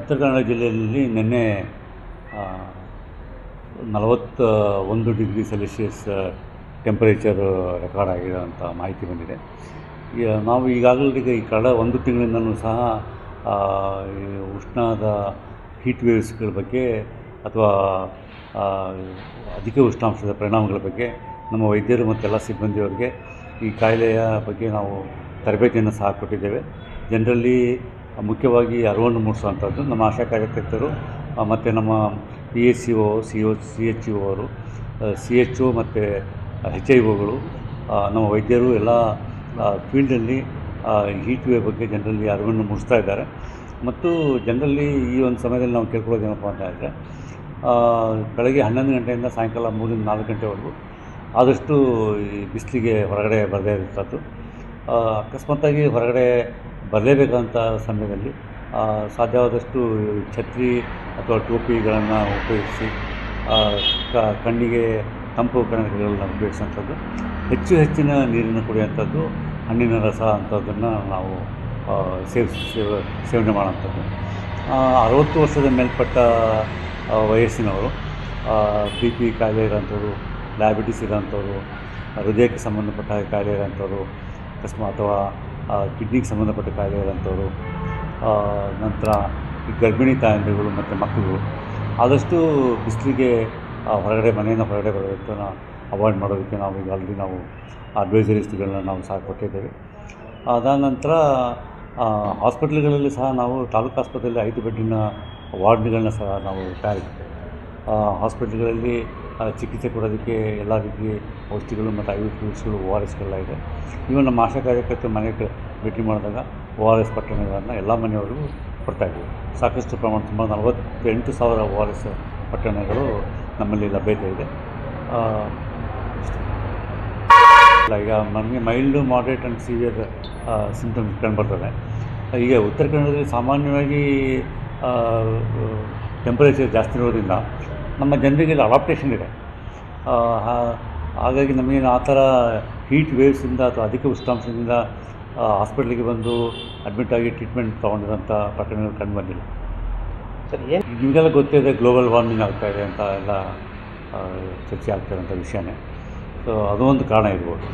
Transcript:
ಉತ್ತರ ಕನ್ನಡ ಜಿಲ್ಲೆಯಲ್ಲಿ ನಿನ್ನೆ ನಲವತ್ತ ಒಂದು ಡಿಗ್ರಿ ಸೆಲ್ಸಿಯಸ್ ಟೆಂಪರೇಚರ್ ರೆಕಾರ್ಡ್ ಆಗಿದೆ ಅಂತ ಮಾಹಿತಿ ಬಂದಿದೆ. ಈಗ ನಾವು ಈಗಾಗಲೇ ಈಗ ಈ ಕಳೆದ ಒಂದು ತಿಂಗಳಿಂದಲೂ ಸಹ ಉಷ್ಣದ ಹೀಟ್ ವೇವ್ಸ್ಗಳ ಬಗ್ಗೆ ಅಥವಾ ಅಧಿಕ ಉಷ್ಣಾಂಶದ ಪರಿಣಾಮಗಳ ಬಗ್ಗೆ ನಮ್ಮ ವೈದ್ಯರು ಮತ್ತು ಎಲ್ಲ ಸಿಬ್ಬಂದಿಯವರಿಗೆ ಈ ಕಾಯಿಲೆಯ ಬಗ್ಗೆ ನಾವು ತರಬೇತಿಯನ್ನು ಸಹ ಕೊಟ್ಟಿದ್ದೇವೆ. ಜನರಲ್ಲಿ ಮುಖ್ಯವಾಗಿ ಅರಿವನ್ನು ಮೂಡಿಸುವಂಥದ್ದು. ನಮ್ಮ ಆಶಾ ಕಾರ್ಯಕರ್ತರು ಮತ್ತು ನಮ್ಮ P S C O C O C H O ಅವರು ಸಿ ಎಚ್ ಓ ಮತ್ತು ಹೆಚ್ ಐ ಓಗಳು ನಮ್ಮ ವೈದ್ಯರು ಎಲ್ಲ ಫೀಲ್ಡಲ್ಲಿ ಹೀಟ್ ವೇವ್ ಬಗ್ಗೆ ಜನರಲ್ಲಿ ಅರಿವನ್ನು ಮೂಡಿಸ್ತಾ ಇದ್ದಾರೆ. ಮತ್ತು ಜನರಲ್ಲಿ ಈ ಒಂದು ಸಮಯದಲ್ಲಿ ನಾವು ಕೇಳ್ಕೊಳ್ಳೋದೇನಪ್ಪ ಅಂತ ಹೇಳಿದ್ರೆ ಬೆಳಗ್ಗೆ ಹನ್ನೊಂದು ಗಂಟೆಯಿಂದ ಸಾಯಂಕಾಲ ಮೂರಿಂದ ನಾಲ್ಕು ಗಂಟೆವರೆಗೂ ಆದಷ್ಟು ಈ ಬಿಸಿಲಿಗೆ ಹೊರಗಡೆ ಬರದೇ ಇರುವಂಥದ್ದು. ಅಕಸ್ಮಾತಾಗಿ ಅಕಸ್ಮಾತ್ತಾಗಿ ಹೊರಗಡೆ ಬರಲೇಬೇಕಂತ ಸಮಯದಲ್ಲಿ ಸಾಧ್ಯವಾದಷ್ಟು ಛತ್ರಿ ಅಥವಾ ಟೋಪಿಗಳನ್ನು ಉಪಯೋಗಿಸಿ ಕ- ಕಣ್ಣಿಗೆ ತಂಪು ಕಣಗಳನ್ನು ಉಪಯೋಗಿಸುವಂಥದ್ದು ಹೆಚ್ಚು ಹೆಚ್ಚಿನ ನೀರನ್ನು ಕುಡಿಯುವಂಥದ್ದು, ಹಣ್ಣಿನ ರಸ ಅಂಥದ್ದನ್ನು ನಾವು ಸೇವ್ ಸೇವನೆ ಮಾಡುವಂಥದ್ದು. ಅರವತ್ತು ವರ್ಷದ ಮೇಲ್ಪಟ್ಟ ವಯಸ್ಸಿನವರು ಬಿ ಪಿ ಕಾಯಿಲೆ ಇರೋಂಥವ್ರು, ಡಯಾಬಿಟಿಸ್ ಇರೋಂಥವ್ರು, ಹೃದಯಕ್ಕೆ ಸಂಬಂಧಪಟ್ಟ ಕಾಯಿಲೆ ಇರೋಂಥವ್ರು, ಅಕಸ್ಮಾತ್ ಅಥವಾ ಕಿಡ್ನಿಗೆ ಸಂಬಂಧಪಟ್ಟ ಕಾಯಿಲೆ ಇರೋಂಥವ್ರು ನಂತರ ಗರ್ಭಿಣಿ ತಾಯಂದಿರುಗಳು ಮತ್ತು ಮಕ್ಕಳು, ಆದಷ್ಟು ಬಿಸಿಲಿಗೆ ಹೊರಗಡೆ ಮನೆಯನ್ನು ಹೊರಗಡೆ ಬರೋದನ್ನು ಅವಾಯ್ಡ್ ಮಾಡೋದಕ್ಕೆ ನಾವು ಈಗ ಆಲ್ರೆಡಿ ನಾವು ಅಡ್ವೈಸರೀಸ್ಗಳನ್ನ ನಾವು ಸಹ ಕೊಟ್ಟಿದ್ದೇವೆ. ಅದಾದ ನಂತರ ಹಾಸ್ಪಿಟ್ಲ್ಗಳಲ್ಲಿ ಸಹ ನಾವು ತಾಲೂಕು ಆಸ್ಪತ್ರೆಯಲ್ಲಿ ಐದು ಬೆಡ್ಡಿನ ವಾರ್ಡ್ಗಳನ್ನ ಸಹ ನಾವು ತಯಾರಿಸಿದ್ದೇವೆ. ಹಾಸ್ಪಿಟ್ಲ್ಗಳಲ್ಲಿ ಚಿಕಿತ್ಸೆ ಕೊಡೋದಕ್ಕೆ ಎಲ್ಲ ರೀತಿ ಔಷಧಿಗಳು ಮತ್ತು ಐ ವಿ ಫ್ಲೂಡ್ಸ್ಗಳು ಓ ಆರ್ ಎಸ್ಗಳೆಲ್ಲ ಇದೆ. ಇವನ್ ನಮ್ಮ ಆಶಾ ಕಾರ್ಯಕರ್ತರು ಮನೆಗೆ ಭೇಟಿ ಮಾಡಿದಾಗ ಓ ಆರ್ ಎಸ್ ಪಟ್ಟಣಗಳನ್ನು ಎಲ್ಲ ಮನೆಯವರಿಗೂ ಕೊಡ್ತಾಯಿದ್ದೀವಿ ಸಾಕಷ್ಟು ಪ್ರಮಾಣ ಸುಮಾರು ನಲವತ್ತೆಂಟು ಸಾವಿರ ಓ ಆರ್ ಎಸ್ ಪಟ್ಟಣಗಳು ನಮ್ಮಲ್ಲಿ ಲಭ್ಯತೆ ಇದೆ. ಈಗ ನಮಗೆ mild, moderate and severe symptoms ಕಂಡುಬರ್ತದೆ ಈಗ ಉತ್ತರ ಕನ್ನಡದಲ್ಲಿ ಸಾಮಾನ್ಯವಾಗಿ ಟೆಂಪರೇಚರ್ ಜಾಸ್ತಿ ಇರೋದ್ರಿಂದ ನಮ್ಮ ಜನರಿಗೆ ಇಲ್ಲಿ ಅಡಾಪ್ಟೇಷನ್ ಇದೆ. ಹಾಗಾಗಿ ನಮಗೇನು ಆ ಥರ ಹೀಟ್ ವೇವ್ಸಿಂದ ಅಥವಾ ಅಧಿಕ ಉಷ್ಣಾಂಶದಿಂದ ಹಾಸ್ಪಿಟ್ಲಿಗೆ ಬಂದು ಅಡ್ಮಿಟ್ ಆಗಿ ಟ್ರೀಟ್ಮೆಂಟ್ ತೊಗೊಂಡಿರೋಂಥ ಪ್ರಕರಣಗಳು ಕಂಡು ಬಂದಿಲ್ಲ ಸರ್ ಏನು? ನಿಮಗೆಲ್ಲ ಗೊತ್ತಿದೆ ಗ್ಲೋಬಲ್ ವಾರ್ಮಿಂಗ್ ಆಗ್ತಾ ಇದೆ ಅಂತ ಎಲ್ಲ ಚರ್ಚೆ ಆಗ್ತಿರೋಂಥ ವಿಷಯನೇ. ಸೊ ಅದು ಒಂದು ಕಾರಣ ಇರ್ಬೋದು.